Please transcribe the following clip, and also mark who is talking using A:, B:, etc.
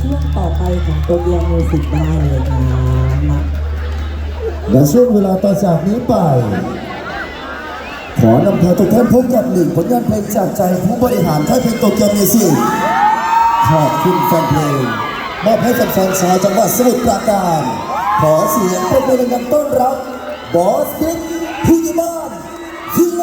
A: ช่วงต่อไปของตัวเบียมิวสิกได้เลยครับ
B: และช่วงเวลาต่อจากนี้ไป ขอนำเพาทุกท่านพบกับหนึ่งผลงานเพลงจากใจผู้บริหารค่ายเพลงโตเกียวมิวสิกขอบคุณแฟนเพลงมอบให้กับแฟนสาวจังหวัดสมุทรปราการ ขอเสียงปรบมือดังต้นรับบอสบิ๊กพี่บ้านที่แร